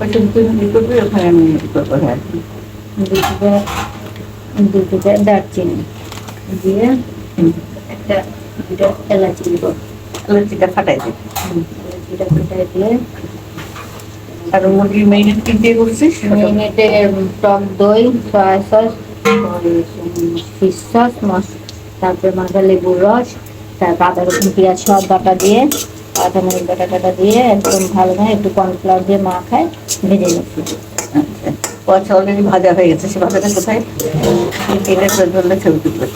ওইটা তুই করবি ওখানে আমি করব হ্যাঁ দারচিনি দিয়ে। একটা দুটো এলাচি এলাচিটা ফাটাই দে এলাচিটা ফুটাই দিয়ে আর মুরগি মেরিনেট কি দিয়ে করছিস মিনিটে টক দই সয়া সস ফিশ সস তারপরে মাথা লেবুর রস তারপর আদা রসুন পেঁয়াজ সব বাটা দিয়ে আদা মরিচ বাটা টাটা দিয়ে একদম ভালো করে একটু কর্নফ্লাওয়ার দিয়ে মাখায় ভেজে নিচ্ছি। আচ্ছা। আচ্ছা অলরেডি ভাজা হয়ে গেছে সে ভাজাটা কোথায়? করে ধরলে ছবি তুলবে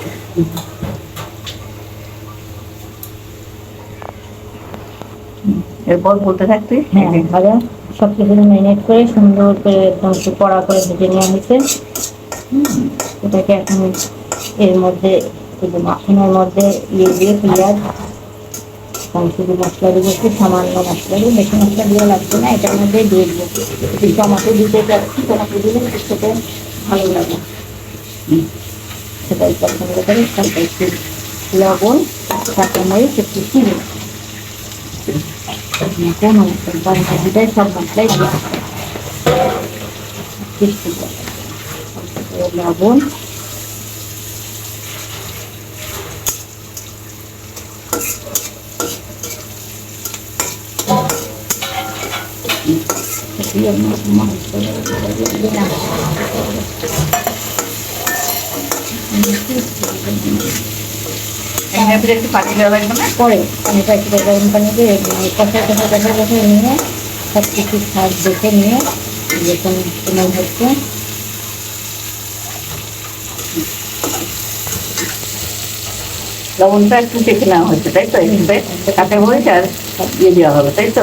এরপর বলতে থাকতে? হ্যাঁ ভাজা সব কিছু ম্যারিনেট করে সুন্দর করে একদম একটু কড়া করে ভেজে নেওয়া হয়েছে। এটাকে এখন এর মধ্যে মাখনের মধ্যে ইয়ে দিয়ে পেঁয়াজ এবং শুধু মশলা দিব একটু সামান্য মশলা দিব বেশি মশলা দিয়ে লাগবে না এটার মধ্যে দিয়ে দিব একটু টমাটো দিতে চাচ্ছি টমাটো দিলে একটু খেতে ভালো লাগে হুম, সেটাই পছন্দ করে তারপর একটু লবণ কাঁচামরিচ একটু চিনি কোন বাড়িটাই সব মশলাই দেওয়া হয়। কিছু দেওয়া হয় না। তারপরে লবণ একটু নিয়ে সব কিছু দেখে নিয়ে হচ্ছে লবণটা একটু চেখে নেওয়া হয়েছে, তাই তো? এখানে কাঁচা মরিচ আর দিয়ে দেওয়া হবে, তাই তো?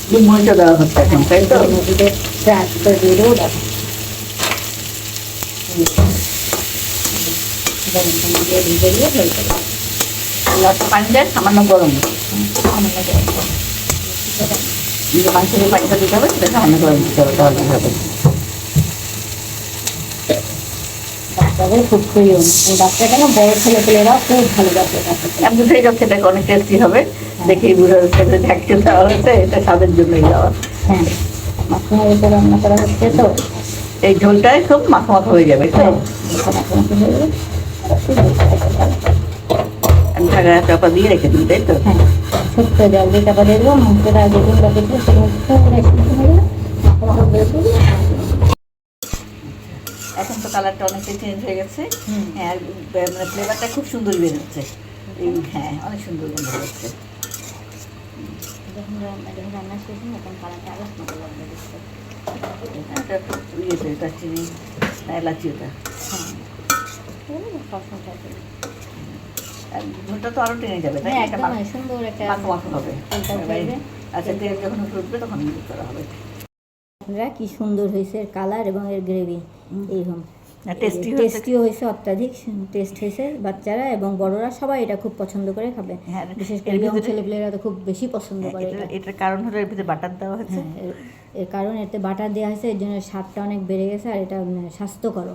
দুধ মরিচও দেওয়া হচ্ছে এখন তাই তো রাত করে দিয়ে দেবো দেখো দিয়ে ভিজে দিয়ে হয়ে যাবে লসা পানি দেয় সামান্য গরম সামান্য গরম মাংসের পানিটা দিতে হবে সেটা সামান্য গরম দিতে হবে তাহলে হবে বাচ্চাদের খুব প্রিয়। বাচ্চা কেন? বড় ছেলে পেলেরাও খুব ভালো বাচ্চা আমি বুঝেই যাচ্ছে এটা অনেক টেস্টি হবে। দেখেই বুঝা যাচ্ছে যে ঢাকতে দেওয়া হয়েছে এটা স্বাদের জন্যই দেওয়া হ্যাঁ। মাখনের উপর রান্না করা হচ্ছে তো। এই ঝোলটাই খুব মাখা মাখা হয়ে যাবে তো হয়ে ঢাকা চাপা দিয়ে রেখে দিই তাই তো? হ্যাঁ ছোট্ট জল দিয়ে চাপা দিয়ে দেবো মাংসটা যেগুলো সেগুলো মাখা করে কালারটা অনেকটাই চেঞ্জ হয়ে গেছে। হ্যাঁ আর মানে ফ্লেভারটা খুব সুন্দর বেরোচ্ছে। এই হ্যাঁ অনেক সুন্দর গন্ধ হচ্ছে যখন রান্না শেষ হবে তখন কালারটা আরও সুন্দর লাগবে দেখতে এটা ইয়েতে এটা চিনি এলাচি ওটা। হ্যাঁ। ঝোলটা তো আরও টেনে যাবে তাই হ্যাঁ, এটা সুন্দর একটা মাখো মাখো হবে। আচ্ছা তেল যখন উঠবে তখন করা হবে। আপনারা কি সুন্দর হয়েছে কালার এবং এর গ্রেভি। এইরকম। টেস্টিও হয়েছে অত্যাধিক টেস্ট হয়েছে বাচ্চারা এবং বড়রা সবাই এটা খুব পছন্দ করে খাবে। হ্যাঁ, বিশেষ করে ইয়ং ছেলেপেলেরা তো খুব বেশি পছন্দ করে এটা এটা। এটার কারণ হলো এর ভিতরে বাটার দেওয়া হয়েছে। হ্যাঁ এর- এর কারণ এতে বাটার দেওয়া হয়েছে এর জন্য স্বাদটা অনেক বেড়ে গেছে আর এটা স্বাস্থ্যকর